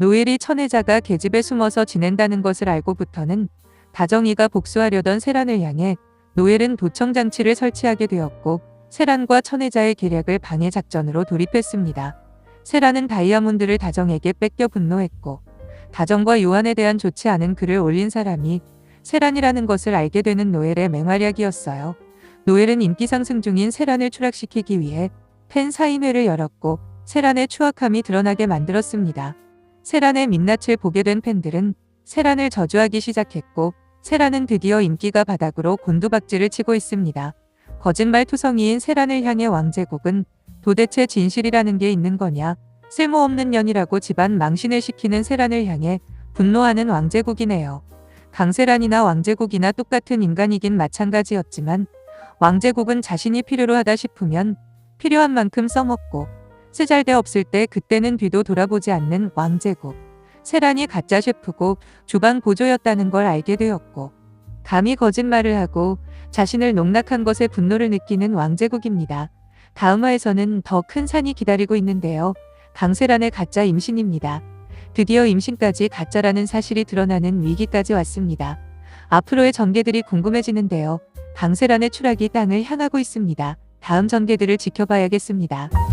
노엘이 천혜자가 계집에 숨어서 지낸다는 것을 알고부터는 다정이가 복수하려던 세란을 향해 노엘은 도청 장치를 설치하게 되었고 세란과 천혜자의 계략을 방해 작전으로 돌입했습니다. 세란은 다이아몬드를 다정에게 뺏겨 분노했고 다정과 요한에 대한 좋지 않은 글을 올린 사람이 세란이라는 것을 알게 되는 노엘의 맹활약이었어요. 노엘은 인기 상승 중인 세란을 추락시키기 위해 팬 사인회를 열었고 세란의 추악함이 드러나게 만들었습니다. 세란의 민낯을 보게 된 팬들은 세란을 저주하기 시작했고 세란은 드디어 인기가 바닥으로 곤두박질을 치고 있습니다. 거짓말 투성이인 세란을 향해 왕제국은 도대체 진실이라는 게 있는 거냐? 쓸모없는 년이라고 집안 망신을 시키는 세란을 향해 분노하는 왕제국이네요. 강세란이나 왕제국이나 똑같은 인간이긴 마찬가지였지만 왕제국은 자신이 필요로 하다 싶으면 필요한 만큼 써먹고 쓰잘데 없을 때 그때는 뒤도 돌아보지 않는 왕제국. 세란이 가짜 셰프고 주방 보조였다는 걸 알게 되었고 감히 거짓말을 하고 자신을 농락한 것에 분노를 느끼는 왕제국입니다. 다음 화에서는 더 큰 산이 기다리고 있는데요. 강세란의 가짜 임신입니다. 드디어 임신까지 가짜라는 사실이 드러나는 위기까지 왔습니다. 앞으로의 전개들이 궁금해지는데요. 강세란의 추락이 땅을 향하고 있습니다. 다음 전개들을 지켜봐야겠습니다.